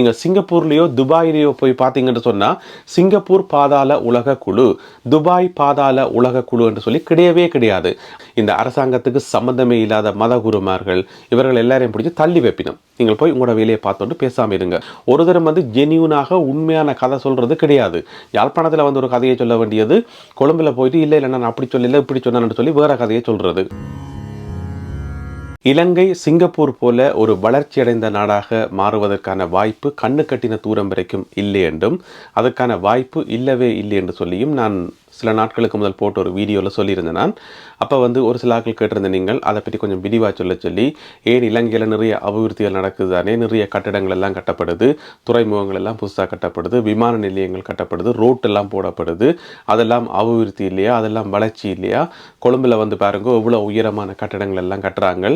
நீங்க சிங்கப்பூர்லேயோ துபாயிலேயோ போய் பார்த்தீங்கன்னு சொன்னா சிங்கப்பூர் பாதாள உலக குழு துபாய் பாதாள உலக குழு என்று சொல்லி கிடையவே கிடையாது. இந்த அரசாங்கத்துக்கு சம்பந்தமே இல்லாத மத குருமார்கள் இவர்கள் எல்லாரையும் பிடிச்சி தள்ளி வைப்பினும். நீங்கள் போய் உங்களோட வேலையை பார்த்தோன்ட்டு பேசாமல் இருங்க. ஒரு தரம் வந்து ஜெனியூனாக உண்மையான கதை சொல்கிறது கிடையாது. யாழ்ப்பாணத்தில் வந்து ஒரு கதையை சொல்ல வேண்டியது கொழும்பில் போயிட்டு இல்லை இல்லை நான் அப்படி சொல்லல இப்படி சொன்னான்னு சொல்லி வேறு கதையை சொல்றது. இலங்கை சிங்கப்பூர் போல ஒரு வளர்ச்சியடைந்த நாடாக மாறுவதற்கான வாய்ப்பு கண்ணு கட்டின தூரம் வரைக்கும் இல்லை என்றும் அதற்கான வாய்ப்பு இல்லவே இல்லை என்று சொல்லியும் நான் சில நாட்களுக்கு முதல் போட்ட ஒரு வீடியோவில் சொல்லியிருந்தேன் நான். அப்போ வந்து ஒரு சில ஆக்கள் கேட்டிருந்த நீங்கள் அதை பற்றி கொஞ்சம் விரிவாக சொல்ல சொல்லி ஏன் இலங்கையில் நிறைய அபிவிருத்திகள் நடக்குது தானே நிறைய கட்டடங்கள் எல்லாம் கட்டப்படுது துறைமுகங்கள் எல்லாம் புதுசாக கட்டப்படுது விமான நிலையங்கள் கட்டப்படுது ரோட்டெல்லாம் போடப்படுது அதெல்லாம் அபிவிருத்தி இல்லையா அதெல்லாம் வளர்ச்சி இல்லையா கொழும்பில் வந்து பாருங்க எவ்வளோ உயரமான கட்டடங்கள் எல்லாம் கட்டுறாங்க.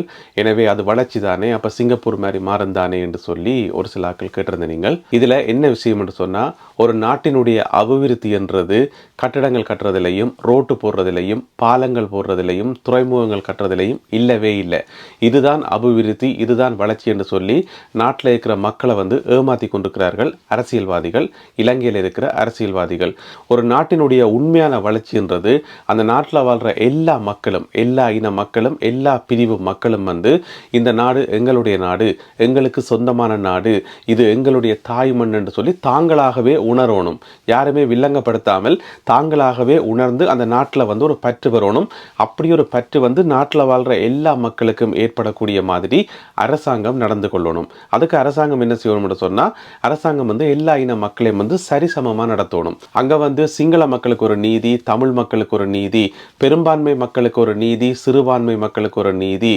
எனவே அது வளர்ச்சி தானே அப்போ சிங்கப்பூர் மாதிரி மாறும் தானே என்று சொல்லி ஒரு சில ஆக்கள் கேட்டிருந்த நீங்கள். இதில் என்ன விஷயம் என்று சொன்னால் ஒரு நாட்டினுடைய அபிவிருத்தி என்றது கட்டடங்கள் கட்டுறதிலையும் ரோட்டு போடுறதிலையும் பாலங்கள் போடுறது போடுறதிலையும் துறைமுகங்கள் கட்டுறதிலையும் இல்லவே இல்லை. இதுதான் அபிவிருத்தி இதுதான் வளர்ச்சி என்று சொல்லி நாட்டில் இருக்கிற மக்களை வந்து ஏமாற்றி கொண்டிருக்கிறார்கள் அரசியல்வாதிகள் இலங்கையில் இருக்கிற அரசியல்வாதிகள். ஒரு நாட்டினுடைய உண்மையான வளர்ச்சின்றது அந்த நாட்டில் வாழ்கிற எல்லா மக்களும் எல்லா இன மக்களும் எல்லா பிரிவு மக்களும் வந்து இந்த நாடு எங்களுடைய நாடு எங்களுக்கு சொந்தமான நாடு இது எங்களுடைய தாய் மண் என்று சொல்லி தாங்களாகவே உணரணும். யாருமே வில்லங்கப்படுத்தாமல் தாங்களாகவே உணர்ந்து அந்த நாட்டில் வந்து ஒரு பற்று வரணும் அப்படி ஒரு பற்று வந்து நாட்டில் வாழ்கிற எல்லா மக்களுக்கும் ஏற்படக்கூடிய மாதிரி அரசாங்கம் நடந்து கொள்ளணும். அதுக்கு அரசாங்கம் என்ன செய்யணும்னு சொன்னால் அரசாங்கம் வந்து எல்லா இன மக்களையும் வந்து சரிசமமாக நடத்தணும். அங்கே வந்து சிங்கள மக்களுக்கு ஒரு நீதி தமிழ் மக்களுக்கு ஒரு நீதி பெரும்பான்மை மக்களுக்கு ஒரு நீதி சிறுபான்மை மக்களுக்கு ஒரு நீதி.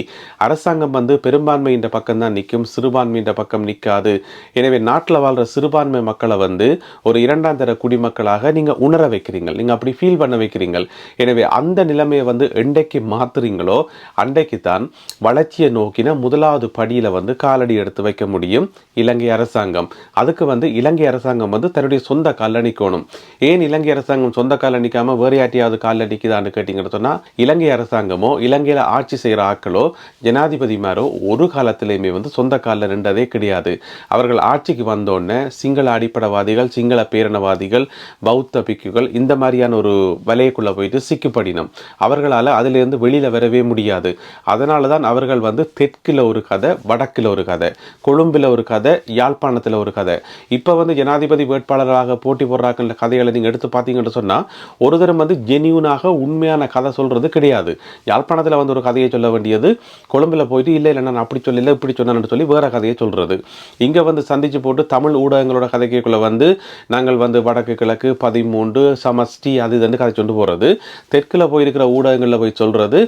அரசாங்கம் வந்து பெரும்பான்மை இந்த பக்கம் தான் நிற்கும் சிறுபான்மை இந்த பக்கம் நிற்காது எனவே நாட்டில் வாழ்கிற சிறுபான்மை மக்களை வந்து ஒரு இரண்டாம் தர குடிமக்களாக நீங்கள் உணர வைக்கிறீங்க நீங்கள் அப்படி ஃபீல் பண்ண வைக்கிறீங்க எனவே அந்த நிலைமையை வந்து என்றைக்கு மாத்துறீங்களோ அன்றைக்கு தான் வளர்ச்சியை நோக்கின முதலாவது படியில் வந்து காலடி எடுத்து வைக்க முடியும் இலங்கை அரசாங்கம். அதுக்கு வந்து இலங்கை அரசாங்கம் வந்து தன்னுடைய சொந்த காலில் நிற்கணும் ஏன் இலங்கை அரசாங்கம் சொந்த காலில் நிற்காம வேறு யாட்டியாவது காலில் நிற்குதான்னு கேட்டிங்கன்னு சொன்னால் இலங்கை அரசாங்கமோ இலங்கையில் ஆட்சி செய்கிற ஆட்களோ ஜனாதிபதிமாரோ ஒரு காலத்திலையுமே வந்து சொந்த காலில் நின்றதே கிடையாது. அவர்கள் ஆட்சிக்கு வந்தோடனே சிங்கள அடிப்படைவாதிகள் சிங்கள பேரணவாதிகள் பௌத்த பிக்குகள் இந்த மாதிரியான ஒரு வலையக்குள்ளே போயிட்டு சிக்குப்படினம். அவர்களால் அதிலிருந்து வெளியில் வரவே முடியாது. அதனால தான் அவர்கள் வந்து தெற்கில் ஒரு கதை வடக்கில் ஒரு கதை கொழும்பில் ஒரு கதை யாழ்ப்பாணத்தில் ஒரு கதை. இப்போ வந்து ஜனாதிபதி வேட்பாளராக போட்டி போடுறாக்கிற கதைகளை நீங்கள் எடுத்து பார்த்தீங்கன்னு சொன்னால் ஒரு தரம் வந்து ஜெனியூனாக உண்மையான கதை சொல்கிறது கிடையாது. யாழ்ப்பாணத்தில் வந்து ஒரு கதையை சொல்ல வேண்டியது கொழும்பில் போயிட்டு இல்லை இல்லை நான் அப்படி சொல்லல இப்படி சொன்னேன்னு சொல்லி வேற கதையை சொல்கிறது இங்கே வந்து சந்திச்சு போட்டு தமிழ் ஊடகங்களோட கதைக்குள்ளே வந்து நாங்கள் வந்து வடக்கு கிழக்கு பதிமூன்று சமஷ்டி அது இதுன்னு கதை கொண்டு போகிறது தெற்கில் போயிருக்கிற ஊடகங்கள் ஊடகங்களில் போய் சொல்கிறது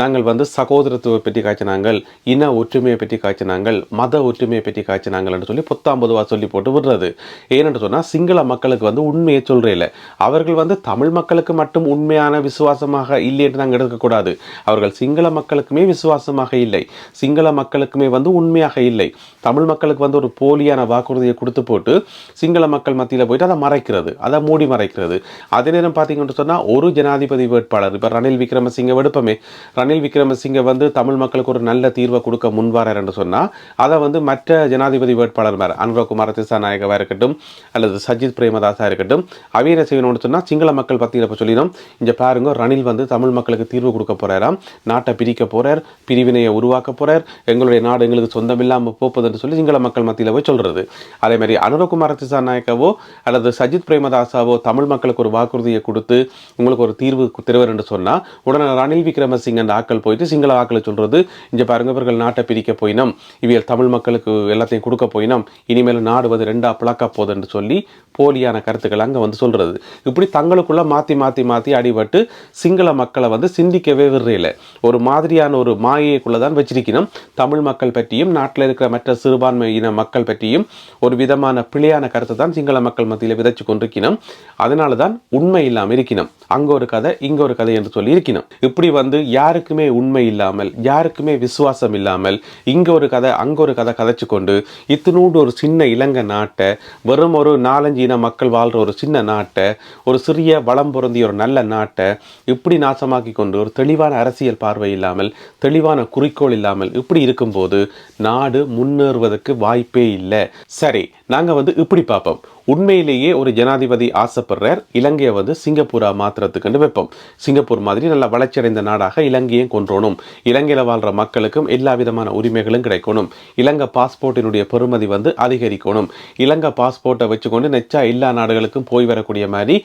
நாங்கள் வந்து சகோதரத்துவ பற்றி காய்ச்சினாங்கள் இன ஒற்றுமையை பற்றி காய்ச்சினாங்கள் மத ஒற்றுமையை பற்றி காய்ச்சினாங்கள் என்று சொல்லி புத்தாம் பொதுவாக சொல்லி போட்டு விடுறது. ஏனென்று சொன்னால் சிங்கள மக்களுக்கு வந்து உண்மையை சொல்கிறேன் அவர்கள் வந்து தமிழ் மக்களுக்கு மட்டும் உண்மையான விசுவாசமாக இல்லை என்று நாங்கள் எடுக்கக்கூடாது அவர்கள் சிங்கள மக்களுக்குமே விசுவாசமாக இல்லை. சிங்கள மக்களுக்குமே வந்து உண்மையாக இல்லை. தமிழ் மக்களுக்கு வந்து ஒரு போலியான வாக்குறுதியை கொடுத்து போட்டு சிங்கள மக்கள் மத்தியில் போயிட்டு அதை மறைக்கிறது அதை மூடி மறைக்கிறது. அதே நேரம் பார்த்தீங்கன்னு சொன்னால் ஒரு ஜனாதிபதி வேட்பாளர் இப்போ ரணில் விக்ரமசிங்க வெடுப்பமே. ரணில் விக்ரமசிங்கே வந்து தமிழ் மக்களுக்கு ஒரு நல்ல தீர்வை கொடுக்க முன்வாரார் என்று சொன்னால் அதை வந்து மற்ற ஜனாதிபதி வேட்பாளர் மாதிரி அனுரகுமார திசாநாயகவாக இருக்கட்டும் அல்லது சஜித் பிரேமதாசாக இருக்கட்டும் அவையின செய்யணும்னு சொன்னால் சிங்கள மக்கள் பற்றியில் இப்போ சொல்லிடும் இங்கே பாருங்க ரணில் வந்து தமிழ் மக்களுக்கு தீர்வு கொடுக்க போகிறாராம் நாட்டை பிரிக்க போகிறார் பிரிவினையை உருவாக்க போகிறார் எங்களுடைய நாடு எங்களுக்கு சொந்தமில்லாமல் போப்பதுன்னு சொல்லி சிங்கள மக்கள் மத்தியில் போய் சொல்கிறது அதே மாதிரி அனுரகுமார திசாநாயக்கவோ அல்லது சஜித் பிரேமதாசாவோ தமிழ் மக்களுக்கு ஒரு வாக்குறுதியை கொடுத்து உங்களுக்கு ஒரு தீர்வு தருவர் என்று சொன்னால் உடனே ரணில் விக்ரமசிங்க அந்த ஆக்கள் போயிட்டு சிங்கள ஆக்களை சொல்கிறது இங்கே பாருங்க இவர்கள் நாட்டை பிரிக்க போயினோம் இவியல் தமிழ் மக்களுக்கு எல்லாத்தையும் கொடுக்க போயினோம் இனிமேல் நாடுவது ரெண்டாக ரெண்டா பிளக்க போதுன்னு சொல்லி போலியான கருத்துக்கள் அங்கே வந்து சொல்றது. இப்படி தங்களுக்குள்ள மாற்றி மாற்றி மாற்றி அடிபட்டு சிங்கள மக்களை வந்து சிந்திக்கவே விடுறையில ஒரு மாதிரியான ஒரு மாயைக்குள்ளே தான் வச்சிருக்கணும். தமிழ் மக்கள் பற்றியும் நாட்டில் இருக்கிற மற்ற சிறுபான்மை இன மக்கள் பற்றியும் ஒரு விதமான பிழையான கருத்தை தான் சிங்கள மக்கள் மத்தியில் விதைச்சு கொண்டிருக்கணும். அதனால தான் உண்மை இல்லாமல் இருக்கணும். அங்கே ஒரு கதை இங்கே ஒரு கதை என்று சொல்லி இருக்கணும். இப்படி வந்து யாருக்கு யாருக்குமே உண்மை இல்லாமல் யாருக்குமே விசுவாசம் இல்லாமல் இங்கே ஒரு கதை அங்கே ஒரு கதை கதைச்சு கொண்டு இத்தினூண்டு ஒரு சின்ன இலங்கை நாட்டை வெறும் ஒரு நாலஞ்சு இன மக்கள் வாழ்கிற ஒரு சின்ன நாட்டை ஒரு சிறிய வளம் பொருந்திய ஒரு நல்ல நாட்டை இப்படி நாசமாக்கி கொண்டு ஒரு தெளிவான அரசியல் பார்வை இல்லாமல் தெளிவான குறிக்கோள் இல்லாமல் இப்படி இருக்கும்போது நாடு முன்னேறுவதற்கு வாய்ப்பே இல்லை. சரி நாங்கள் வந்து இப்படி பார்ப்போம். உண்மையிலேயே ஒரு ஜனாதிபதி ஆசைப்படுறார். இலங்கையை வந்து சிங்கப்பூரா மாத்திரத்துக்குன்னு வைப்போம். சிங்கப்பூர் மாதிரி நல்ல வளர்ச்சியடைந்த நாடாக இலங்கையும் கொன்றோணும். இலங்கையில் வாழ்ற மக்களுக்கும் எல்லா விதமான உரிமைகளும் கிடைக்கணும். இலங்கை பாஸ்போர்ட்டினுடைய பெறுமதி வந்து அதிகரிக்கணும். இலங்கை பாஸ்போர்ட்டை வச்சுக்கொண்டு நெச்சா எல்லா நாடுகளுக்கும் போய் வரக்கூடிய மாதிரி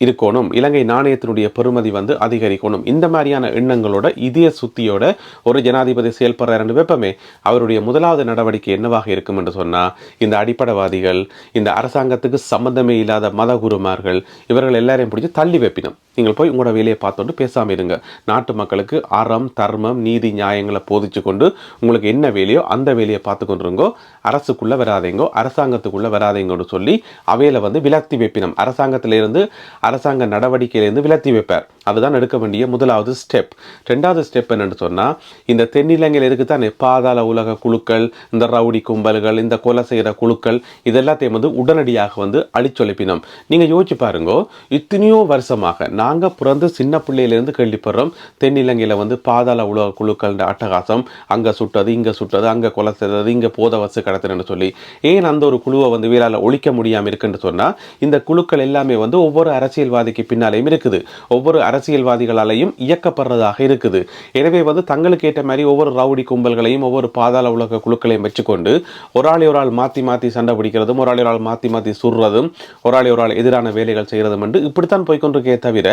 இருக்கணும். இலங்கை நாணயத்தினுடைய பெறுமதி வந்து அதிகரிக்கணும். இந்த மாதிரியான எண்ணங்களோட இதய சுத்தியோட ஒரு ஜனாதிபதி செயல்படுகிற ரெண்டு வெப்பமே அவருடைய முதலாவது நடவடிக்கை என்னவாக இருக்கும் என்று சொன்னால் இந்த அடிப்படைவாதிகள் இந்த அரசாங்கத்துக்கு சம்பந்தமே இல்லாத மத குருமார்கள் இவர்கள் எல்லாரையும் பிடிச்சி தள்ளி வைப்பினும். நீங்கள் போய் உங்களோட வேலையை பார்த்தோண்டு பேசாமல் இருங்க. நாட்டு மக்களுக்கு அறம் தர்மம் நீதி நியாயங்களை போதிச்சு கொண்டு உங்களுக்கு என்ன வேலையோ அந்த வேலையை பார்த்து கொண்டிருங்கோ அரசுக்குள்ளே வராதீங்கோ அரசாங்கத்துக்குள்ளே வராதீங்கன்னு சொல்லி அவையில் வந்து விலக்தி வைப்பினம். அரசாங்கத்திலிருந்து அரசாங்க நடவடிக்கையிலேருந்து விலத்தி வைப்பார். அதுதான் எடுக்க வேண்டிய முதலாவது ஸ்டெப் ரெண்டாவது ஸ்டெப் என்னன்னு சொன்னா இந்த தென்னிலங்கையில் இருக்குதானே பாதாள உலக குழுக்கள் இந்த ரவுடி கும்பல்கள் இந்த கொலை செய்கிற குழுக்கள் இதெல்லாத்தையும் வந்து உடனடியாக வந்து அழிச்சொழிப்பினோம் நீங்க யோசிச்சு பாருங்க இத்தனையோ வருஷமாக நாங்க பிறந்து சின்ன பிள்ளையிலேருந்து கேள்விப்படுறோம் தென்னிலங்கையில் வந்து பாதாள உலக குழுக்கள் அட்டகாசம் அங்க சுட்டது இங்க சுட்டது அங்க கொலை செய்தது இங்க போத வசு கடத்தினு சொல்லி ஏன் அந்த ஒரு குழுவை வந்து வீரால ஒழிக்க முடியாமல் இருக்குன்னு சொன்னா இந்த குழுக்கள் எல்லாமே வந்து ஒவ்வொரு அரசு அரசியல்வாதிக்கு பின்னாலேயும் இருக்குது. ஒவ்வொரு அரசியல்வாதிகளாலையும் இயக்கப்படுறதாக இருக்குது. எனவே வந்து தங்களுக்கு ஏற்ற மாதிரி ஒவ்வொரு ரவுடி கும்பல்களையும் ஒவ்வொரு பாதாள உலக குழுக்களையும் வச்சுக்கொண்டு ஒரு ஆளை ஒரு ஆள் மாற்றி மாற்றி சண்டை பிடிக்கிறதும் ஒரு ஆளை ஒரு ஆள் மாற்றி மாற்றி சுடுறதும் ஒரு ஆளை ஒரு ஆள் எதிரான வேலைகள் செய்கிறதும் என்று இப்படித்தான் போய்க்கொண்டிருக்கே தவிர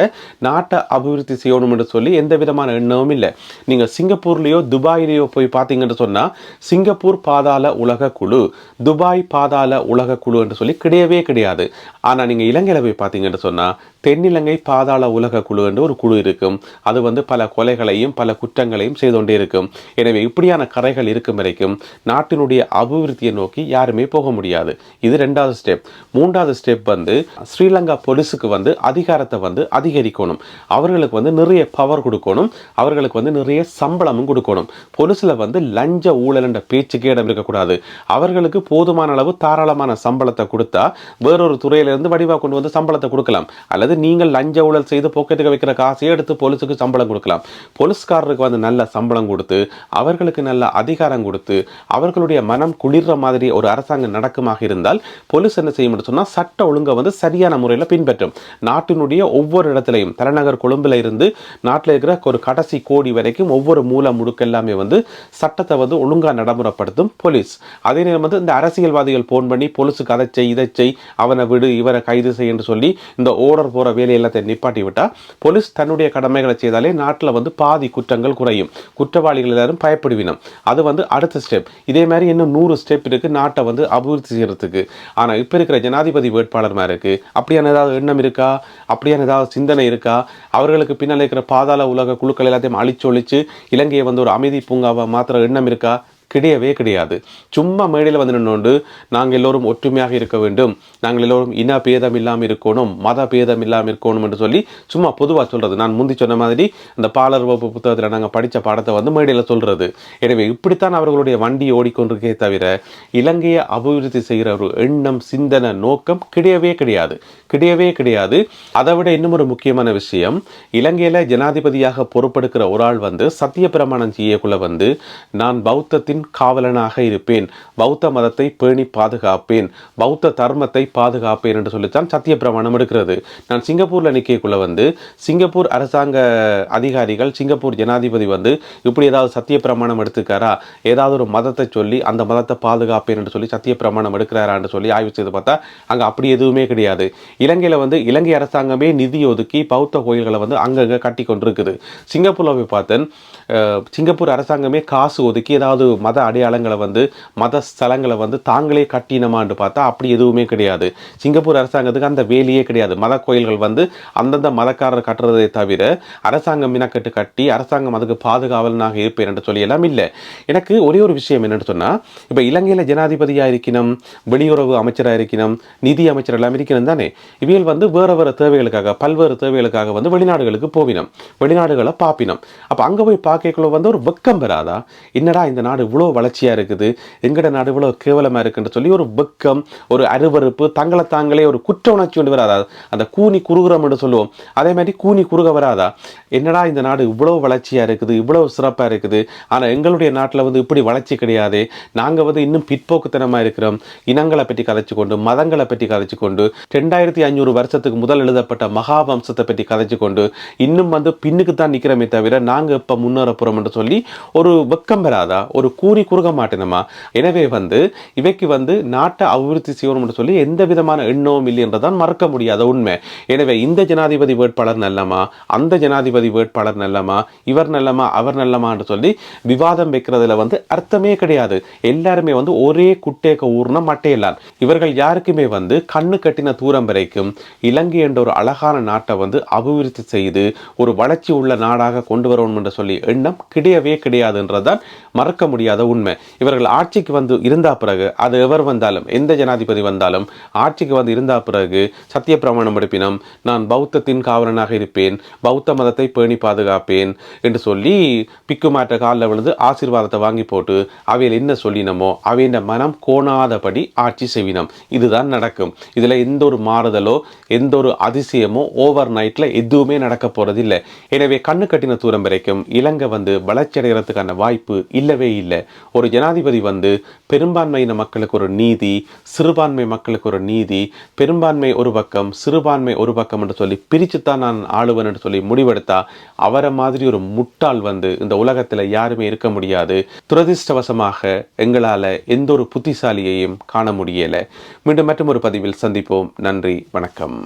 நாட்டை அபிவிருத்தி செய்யணும் என்று சொல்லி எந்த விதமான எண்ணமும் இல்லை. நீங்கள் சிங்கப்பூர்லேயோ துபாயிலேயோ போய் பார்த்தீங்கன்னு சொன்னால் சிங்கப்பூர் பாதாள உலக குழு துபாய் பாதாள உலக குழு என்று சொல்லி கிடையவே கிடையாது. ஆனால் நீங்கள் இலங்கையில் போய் பார்த்தீங்கன்னு சொன்னால் தென்னிலங்கை பாதாள உலக குழு என்று ஒரு குழு இருக்கும். அது வந்து பல கொலைகளையும் பல குற்றங்களையும் செய்து கொண்டே இருக்கும். எனவே இப்படியான கரைகள் இருக்கும் வரைக்கும் நாட்டினுடைய அபிவிருத்தியை நோக்கி யாருமே போக முடியாது. இது ரெண்டாவது ஸ்டெப் மூன்றாவது ஸ்டெப் வந்து ஸ்ரீலங்கா போலீஸுக்கு வந்து அதிகாரத்தை வந்து அதிகரிக்கணும். அவர்களுக்கு வந்து நிறைய பவர் கொடுக்கணும். அவர்களுக்கு வந்து நிறைய சம்பளமும் கொடுக்கணும். போலீஸில் வந்து லஞ்ச ஊழல் என்ற பேச்சுக்கே இடம் இருக்கக்கூடாது. அவர்களுக்கு போதுமான அளவு தாராளமான சம்பளத்தை கொடுத்தா வேறொரு துறையிலிருந்து வடிவா கொண்டு வந்து சம்பளத்தை கொடுக்கலாம். அல்லது நீங்கள் லஞ்ச ஊழல் செய்து பாக்கெட்டுக்கு வைக்கிற காசையே எடுத்து போலீஸுக்கு சம்பளம் கொடுக்கலாம். போலீஸ்காரருக்கு வந்து நல்ல சம்பளம் கொடுத்து அவர்களுக்கு நல்ல அதிகாரம் கொடுத்து அவர்களுடைய மனம் குளிர்ற மாதிரி ஒரு அரசாங்கம் நடக்குமாக இருந்தால் போலீஸ் என்ன செய்யும் சொன்னால் சட்ட ஒழுங்கை வந்து சரியான முறையில் பின்பற்றும். நாட்டினுடைய ஒவ்வொரு இடத்துலையும் தலைநகர் கொழும்பில் இருந்து நாட்டில் இருக்கிற ஒரு கடைசி கோடி வரைக்கும் ஒவ்வொரு மூல முடுக்கு எல்லாமே வந்து சட்டத்தை வந்து ஒழுங்காக நடைமுறைப்படுத்தும் போலீஸ். அதே நேரம் வந்து இந்த அரசியல்வாதிகள் ஃபோன் பண்ணி போலீஸுக்கு அதை செய் இதை செய் அவனை விடு இவரை கைது செய் என்று சொல்லி இந்த ஓ ஓர்டர் போகிற வேலை எல்லாத்தையும் நிப்பாட்டி விட்டா போலீஸ் தன்னுடைய கடமைகளை செய்தாலே நாட்டில் வந்து பாதி குற்றங்கள் குறையும். குற்றவாளிகள் எல்லாரும் பயப்படுவினம். அது வந்து அடுத்த ஸ்டெப் இதே மாதிரி இன்னும் நூறு ஸ்டெப் இருக்கு. நாட்டை வந்து அபிவிருத்தி செய்யறதுக்கு. ஆனால் இப்போ இருக்கிற ஜனாதிபதி வேட்பாளர் மாதிரி இருக்கு. அப்படியான ஏதாவது எண்ணம் இருக்கா? அப்படியான ஏதாவது சிந்தனை இருக்கா? அவர்களுக்கு பின்னால் இருக்கிற பாதாள உலக குழுக்கள் எல்லாத்தையும் அழிச்சொழிச்சு இலங்கையை வந்து ஒரு அமைதி பூங்காவை மாத்திர எண்ணம் இருக்கா? கிடையவே கிடையாது. சும்மா மேடையில் வந்து நின்று நாங்கள் எல்லோரும் ஒற்றுமையாக இருக்க வேண்டும். நாங்கள் எல்லோரும் இன பேதம் இல்லாமல் இருக்கணும் மத பேதம் இல்லாமல் இருக்கணும் என்று சொல்லி சும்மா பொதுவாக சொல்கிறது நான் முந்தி சொன்ன மாதிரி அந்த பாலர் வகுப்பு புத்தகத்தில் நாங்கள் படித்த பாடத்தை வந்து மேடையில் சொல்கிறது எனவே இப்படித்தான் அவர்களுடைய வண்டி ஓடிக்கொண்டிருக்கே தவிர இலங்கையை அபிவிருத்தி செய்கிற ஒரு எண்ணம் சிந்தனை நோக்கம் கிடையவே கிடையாது. கிடையவே கிடையாது. அதை விட இன்னும் ஒரு முக்கியமான விஷயம் இலங்கையில் ஜனாதிபதியாக பொறுப்பெடுக்கிற ஒரு ஆள் வந்து சத்திய பிரமாணம் செய்யக்குள்ள வந்து நான் பௌத்தத்தின் காவலனாக இருப்பேன். பௌத்த மதத்தை பேணி பாதுகாப்பேன். பௌத்த தர்மத்தை பாதுகாப்பேன் என்று சொல்லித்தான் சத்திய பிரமாணம் எடுக்கிறது. நான் சிங்கப்பூரில் நிற்கக்குள்ள வந்து சிங்கப்பூர் அரசாங்க அதிகாரிகள் சிங்கப்பூர் ஜனாதிபதி வந்து இப்படி ஏதாவது சத்திய பிரமாணம் எடுத்துக்காரா? ஏதாவது ஒரு மதத்தை சொல்லி அந்த மதத்தை பாதுகாப்பேன் என்று சொல்லி சத்திய பிரமாணம் எடுக்கிறாரான்னு சொல்லி ஆய்வு செய்து பார்த்தா அங்கே அப்படி எதுவுமே கிடையாது. இலங்கையில் வந்து இலங்கை அரசாங்கமே நிதி ஒதுக்கி பௌத்த கோயில்களை வந்து அங்கங்கே கட்டி கொண்டிருக்குது. சிங்கப்பூரில் போய் பார்த்தேன் சிங்கப்பூர் அரசாங்கமே காசு ஒதுக்கி ஏதாவது மத அடையாளங்களை வந்து மத ஸ்தலங்களை வந்து தாங்களே கட்டினமான்னு பார்த்தா அப்படி எதுவுமே கிடையாது. சிங்கப்பூர் அரசாங்கத்துக்கு அந்த வேலையே கிடையாது. மத கோயில்கள் வந்து அந்தந்த மதக்காரர் கட்டுறதை தவிர அரசாங்கம் மினக்கட்டு கட்டி அரசாங்கம் அதுக்கு பாதுகாவலனாக இருப்பேன் என்று சொல்லி எல்லாம் இல்லை. எனக்கு ஒரே ஒரு விஷயம் என்னென்னு சொன்னால் இப்போ இலங்கையில் ஜனாதிபதியாக இருக்கணும் வெளியுறவு அமைச்சராக இருக்கணும் நிதி அமைச்சர் எல்லாம் இருக்கணும் தானே. இவைகள் வந்து வேறு வேறு தேவைகளுக்காக பல்வேறு தேவைகளுக்காக வந்து வெளிநாடுகளுக்கு போவினோம். வெளிநாடுகளை பார்ப்பினோம் அப்போ அங்கே போய் பார்க்கக்குள்ள வந்து ஒரு வெக்கம் பெறாதா? என்னடா இந்த நாடு இவ்வளோ வளர்ச்சியாக இருக்குது? எங்கட நாடு இவ்வளோ கேவலமாக இருக்குன்னு சொல்லி ஒரு வெக்கம் ஒரு அருவருப்பு தங்களை தாங்களே ஒரு குற்ற உணர்ச்சி கொண்டு வராதா? அந்த கூனி குறுகுறம் என்று சொல்லுவோம். அதே மாதிரி கூனி குறுக வராதா? என்னடா இந்த நாடு இவ்வளோ வளர்ச்சியாக இருக்குது இவ்வளோ சிறப்பாக இருக்குது ஆனால் எங்களுடைய நாட்டில் வந்து இப்படி வளர்ச்சி கிடையாது. நாங்கள் வந்து இன்னும் பிற்போக்குத்தனமாக இருக்கிறோம். இனங்களை பற்றி கதைச்சு கொண்டு மதங்களை பற்றி கதைச்சு கொண்டு ரெண்டாயிரத்தி ஐநூறு வருஷத்துக்கு முதல் எழுதப்பட்ட மகாவம்சத்தை பற்றி கதைச்சு கொண்டு இன்னும் வந்து பின்னுக்கு தான் நிற்கிறோமே தவிர நாங்கள் இப்போ முன்னேற போகிறோம் என்று சொல்லி ஒரு வெக்கம் பெறாதா? ஒரு கூறி குறுக மாட்டேனமா? எனவே வந்து இவைக்கு வந்து நாட்டை அபிவிருத்தி செய்யணும்னு சொல்லி எந்த எந்த விதமான எண்ணமும் இல்லை என்றதான் மறக்க முடியாத உண்மை. எனவே இந்த ஜனாதிபதி வேட்பாளர் நல்லமா? அந்த ஜனாதிபதி வேட்பாளர் நல்லமா? இவர் நல்லமா? அவர் நல்லமான்னு சொல்லி விவாதம் வைக்கிறதுல வந்து அர்த்தமே கிடையாது. எல்லாருமே வந்து ஒரே குட்டேக்க ஊர்னா மட்டையெல்லாம் இவர்கள் யாருக்குமே வந்து கண்ணு கட்டின தூரம் வரைக்கும் இலங்கை என்ற ஒரு அழகான நாட்டை வந்து அபிவிருத்தி செய்து ஒரு வளர்ச்சி உள்ள நாடாக கொண்டு வரணும் என்று சொல்லி எண்ணம் கிடையவே கிடையாதுன்றதுதான் மறக்க முடியாத உண்மை. இவர்கள் ஆட்சிக்கு வந்து இருந்தா பிறகு அது எவர் வந்தாலும் எந்த ஜனாதிபதி வந்தாலும் ஆட்சிக்கு வந்து இருந்தா பிறகு சத்திய பிரமாணம் எடுப்பினம் நான் பௌத்தத்தின் காவலனாக இருப்பேன் பௌத்த மதத்தை பேணி பாதுகாப்பேன் என்று சொல்லி பிக்குமாற்ற காலில் விழுந்து ஆசீர்வாதத்தை வாங்கி போட்டு அவையில் என்ன சொல்லினமோ அவையின் மனம் கோணாதபடி ஆட்சி செய்வினம். இதுதான் நடக்கும். இதில் எந்த ஒரு மாறுதலோ எந்த ஒரு அதிசயமோ ஓவர் நைட்டில் எதுவுமே நடக்க போகிறதில்லை எனவே கண்ணு கட்டின தூரம் வரைக்கும் இலங்கை வந்து வளர்ச்சி அடைகிறதுக்கான வாய்ப்பு இல்லவே இல்லை. ஒரு ஜனாதிபதி வந்து பெரும்பான்மையின மக்களுக்கு ஒரு நீதி சிறுபான்மை மக்களுக்கு ஒரு நீதி பெரும்பான்மை ஒரு பக்கம் சிறுபான்மை ஒரு பக்கம் என்று சொல்லி பிரிச்சுத்தான் நான் ஆளுவன் என்று சொல்லி முடிவெடுத்தா அவரை மாதிரி ஒரு முட்டாள் வந்து இந்த உலகத்தில் யாருமே இருக்க முடியாது. துரதிர்ஷ்டவசமாக எங்களால் எந்த ஒரு புத்திசாலியையும் காண முடியலை. மீண்டும் மற்றும் ஒரு பதிவில் சந்திப்போம். நன்றி வணக்கம்.